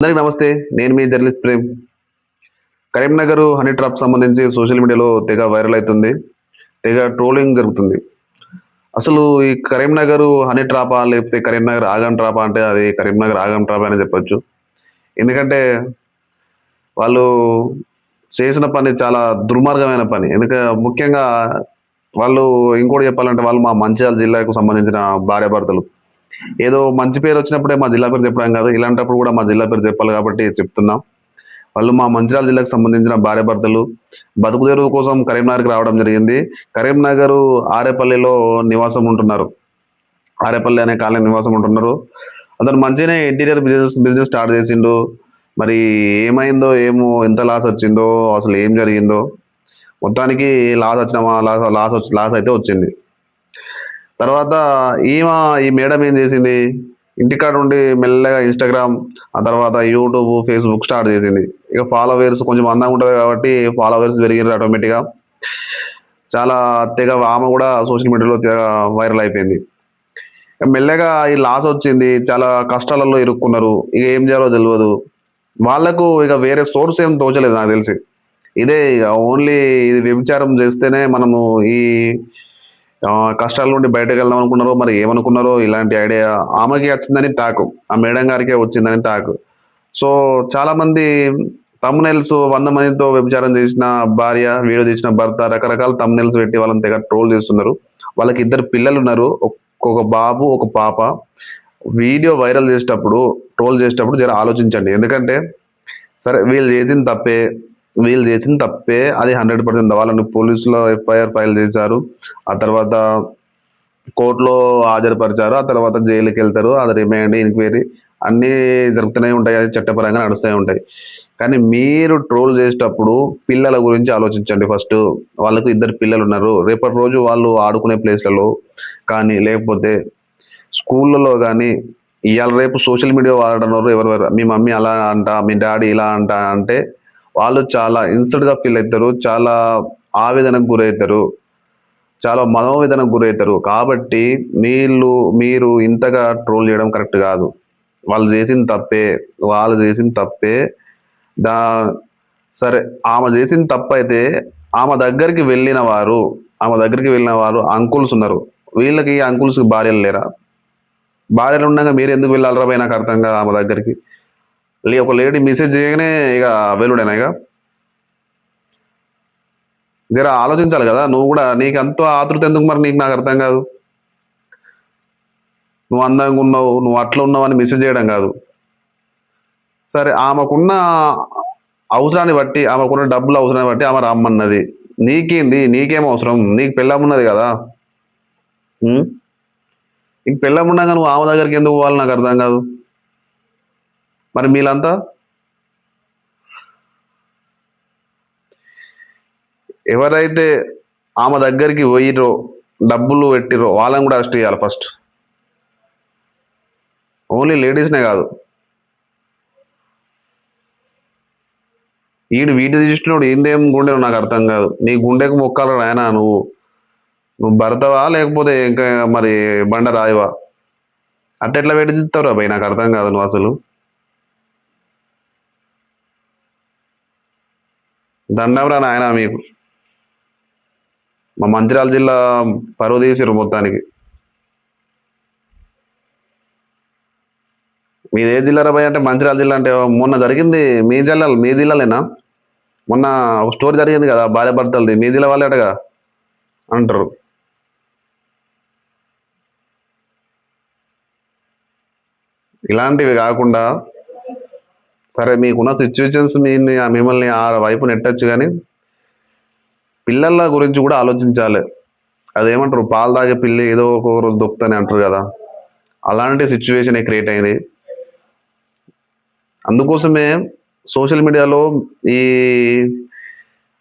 అందరికి నమస్తే నేను మీ journalist Prem. Karimnagar honey trap సంబంధించి సోషల్ మీడియాలో తెగ వైరల్ అవుతుంది తెగ ట్రోలింగ్ జరుగుతుంది. అసలు ఈ కరీంనగర్ హనీ ట్రాపా లేకపోతే కరీంనగర్ ఆగం ట్రాపా అంటే అది కరీంనగర్ ఆగం ట్రాపా అని చెప్పొచ్చు. ఎందుకంటే వాళ్ళు చేసిన పని చాలా దుర్మార్గమైన పని. ఎందుకంటే ముఖ్యంగా వాళ్ళు ఇంకోటి చెప్పాలంటే వాళ్ళు మా మంచిర్యాల జిల్లాకు సంబంధించిన భార్యాభర్తలు. ఏదో మంచి పేరు వచ్చినప్పుడే మా జిల్లా పేరు చెప్పడం కాదు ఇలాంటప్పుడు కూడా మా జిల్లా పేరు చెప్పాలి కాబట్టి చెప్తున్నాం. వాళ్ళు మా మంచిర్యాల జిల్లాకు సంబంధించిన భార్యాభర్తలు బతుకు తెరువు కోసం కరీంనగర్కి రావడం జరిగింది. కరీంనగర్ ఆరేపల్లిలో నివాసం ఉంటున్నారు. ఆరేపల్లి అనే కాలనీ నివాసం ఉంటున్నారు. అతను మంచిగానే ఇంటీరియర్ బిజినెస్ బిజినెస్ స్టార్ట్ చేసిండు. మరి ఏమైందో ఏమో ఎంత లాస్ వచ్చిందో అసలు ఏం జరిగిందో మొత్తానికి లాస్ వచ్చిన లాస్ లాస్ వచ్చి లాస్ అయితే వచ్చింది. తర్వాత ఈమె ఈ మేడం ఏం చేసింది? ఇంటికాడ ఉండి మెల్లగా ఇన్స్టాగ్రామ్ ఆ తర్వాత యూట్యూబ్ ఫేస్బుక్ స్టార్ట్ చేసింది. ఇక ఫాలోవర్స్ కొంచెం అందంగా ఉంటుంది కాబట్టి ఫాలోవర్స్ పెరిగారు ఆటోమేటిక్గా చాలా తెగ ఆమె కూడా సోషల్ మీడియాలో తెగ వైరల్ అయిపోయింది. ఇక మెల్లగా ఈ లాస్ వచ్చింది. చాలా కష్టాలలో ఇరుక్కున్నారు. ఇక ఏం చేయాలో తెలియదు వాళ్ళకు ఇక వేరే సోర్స్ ఏం తోచలేదు నాకు తెలిసి. ఇదే ఇక ఓన్లీ ఇది వ్యభిచారం చేస్తేనే మనము ఈ కష్టాల నుండి బయటకు వెళ్దాం అనుకున్నారో మరి ఏమనుకున్నారో ఇలాంటి ఐడియా ఆమెకి వచ్చిందని టాక్. ఆ మేడం గారికే వచ్చిందని టాక్. సో చాలామంది తమ్నెల్స్ తమ్మునెల్స్ వంద మందితో వ్యభిచారం చేసిన భార్య వీడియో చేసిన భర్త రకరకాల తమ్నెల్స్ పెట్టి వాళ్ళని తెగ ట్రోల్ చేస్తున్నారు. వాళ్ళకి ఇద్దరు పిల్లలు ఉన్నారు ఒక బాబు ఒక పాప. వీడియో వైరల్ చేసేటప్పుడు ట్రోల్ చేసేటప్పుడు జర ఆలోచించండి. ఎందుకంటే సరే వీళ్ళు చేసిన తప్పే వీళ్ళు చేసిన తప్పే. అది హండ్రెడ్ పర్సెంట్ వాళ్ళని పోలీసులో ఎఫ్ఐఆర్ ఫైల్ చేశారు. ఆ తర్వాత కోర్టులో హాజరుపరిచారు. ఆ తర్వాత జైలుకి వెళ్తారు. అది రిమాండ్ ఎంక్వైరీ అన్నీ జరుగుతూనే ఉంటాయి. అది చట్టపరంగా నడుస్తూనే ఉంటాయి. కానీ మీరు ట్రోల్ చేసేటప్పుడు పిల్లల గురించి ఆలోచించండి ఫస్ట్ వాళ్ళకు ఇద్దరు పిల్లలు ఉన్నారు. రేపటి రోజు వాళ్ళు ఆడుకునే ప్లేస్లలో కానీ లేకపోతే స్కూళ్ళలో కానీ ఇవాళ రేపు సోషల్ మీడియా వాడడం ఎవరు? మీ మమ్మీ అలా అంట మీ డాడీ ఇలా అంట అంటే వాళ్ళు చాలా ఇన్స్టెడ్గా ఫీల్ అవుతారు చాలా ఆవేదనకు గురవుతారు చాలా మనోవేదనకు గురవుతారు కాబట్టి వీళ్ళు మీరు ఇంతగా ట్రోల్ చేయడం కరెక్ట్ కాదు. వాళ్ళు చేసిన తప్పే వాళ్ళు చేసిన తప్పే. దా సరే ఆమె చేసిన తప్పు అయితే ఆమె దగ్గరికి వెళ్ళిన వారు ఆమె దగ్గరికి వెళ్ళిన వారు అంకుల్స్ ఉన్నారు. వీళ్ళకి అంకుల్స్కి భార్యలు లేరా? భార్యలు ఉండగా మీరు ఎందుకు వెళ్ళాలరా పోయి నాకు అర్థం కాదు ఆమె దగ్గరికి. ఒక లేడీ మెసేజ్ చేయగానే ఇక వెలుడేనా ఇక? జర ఆలోచించాలి కదా నువ్వు కూడా నీకు ఎంతో ఆతృత ఎందుకు మరి నీకు నాకు అర్థం కాదు? నువ్వు అందంగా ఉన్నావు నువ్వు అట్లా ఉన్నావు అని మెసేజ్ చేయడం కాదు. సరే ఆమెకున్న అవసరాన్ని బట్టి ఆమెకున్న డబ్బులు అవసరాన్ని బట్టి ఆమె రమ్మన్నది. నీకేంది? నీకేం అవసరం? నీకు పెళ్ళం ఉన్నది కదా? నీకు పెళ్ళం ఉండగా నువ్వు ఆమె దగ్గరికి ఎందుకు పోవాలి నాకు అర్థం కాదు. మరి మీలంతా? ఎవరైతే ఆమె దగ్గరికి పోయిరో డబ్బులు పెట్టిరో వాళ్ళని కూడా అరెస్ట్ చేయాలి ఫస్ట్ ఓన్లీ లేడీస్నే కాదు. ఈడు వీటి తీసినోడు ఏందేం గుండె నాకు అర్థం కాదు. నీ గుండెకు మొక్కాల నాయనా నువ్వు. నువ్వు భర్తవా లేకపోతే ఇంకా మరి బండ రాయవా? అట్ట ఎట్లా పెట్టి తీస్తావురా నాకు అర్థం కాదు నువ్వు అసలు. దండంరా నాయన మీకు? మా మంచిర్యాల జిల్లా పరువు తీసిరు మొత్తానికి. మీది ఏ జిల్లా రాబాయ్ అంటే మంచిర్యాల జిల్లా అంటే మొన్న జరిగింది మీ జిల్లా మీ జిల్లాలేనా? మొన్న ఒక స్టోరీ జరిగింది కదా భార్య భర్తలది మీ జిల్లా వాళ్ళేటగా అంటారు. ఇలాంటివి కాకుండా సరే మీకున్న సిచ్యువేషన్స్ మీ మిమ్మల్ని ఆ వైపు నెట్టచ్చు కానీ పిల్లల గురించి కూడా ఆలోచించాలి. అదేమంటారు? పాలు తాగే పిల్లి ఏదో ఒక రోజు దొక్కుతాని అంటారు కదా. అలాంటి సిచ్యువేషన్ క్రియేట్ అయింది. అందుకోసమే సోషల్ మీడియాలో ఈ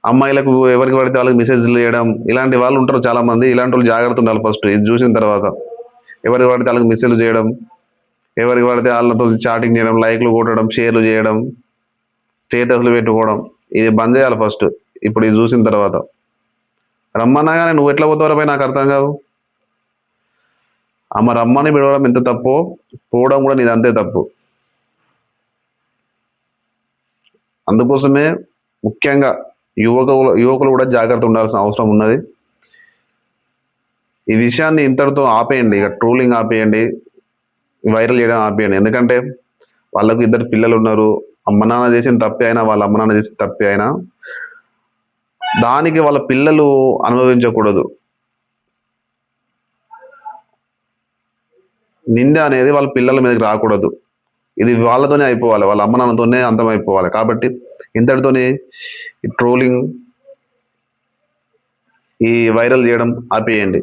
అమ్మాయిలకు ఎవరికి పడితే వాళ్ళకి మెసేజ్లు చేయడం ఇలాంటి వాళ్ళు ఉంటారు చాలామంది. ఇలాంటి వాళ్ళు జాగ్రత్త ఉండాలి ఫస్ట్ ఇది చూసిన తర్వాత. ఎవరికి పడితే వాళ్ళకి మెసేజ్లు చేయడం ఎవరికి పడితే వాళ్ళతో చాటింగ్ చేయడం లైక్లు కొట్టడం షేర్లు చేయడం స్టేటస్లు పెట్టుకోవడం ఇది బంద్ చేయాలి ఫస్ట్ ఇప్పుడు ఇది చూసిన తర్వాత. రమ్మన్నా కానీ నువ్వు ఎట్లా పోతావు నాకు అర్థం కాదు. ఆమె రమ్మని పిలవడం ఎంత తప్పో పోవడం కూడా నీది అంతే తప్పు. అందుకోసమే ముఖ్యంగా యువక యువకులు కూడా జాగ్రత్త ఉండాల్సిన అవసరం ఉన్నది. ఈ విషయాన్ని ఇంతటితో ఆపేయండి ఇక ట్రోలింగ్ ఆపేయండి. వైరల్ చేయడం ఆపేయండి. ఎందుకంటే వాళ్ళకు ఇద్దరు పిల్లలు ఉన్నారు. అమ్మ నాన్న చేసిన తప్పే అయినా వాళ్ళ అమ్మ నాన్న చేసిన తప్పే అయినా దానికి వాళ్ళ పిల్లలు అనుభవించకూడదు. నింద అనేది వాళ్ళ పిల్లల మీదకి రాకూడదు. ఇది వాళ్ళతోనే అయిపోవాలి. వాళ్ళ అమ్మ నాన్నతోనే అంతం అయిపోవాలి. కాబట్టి ఇంతటితోనే ఈ ట్రోలింగ్ ఈ వైరల్ చేయడం ఆపేయండి.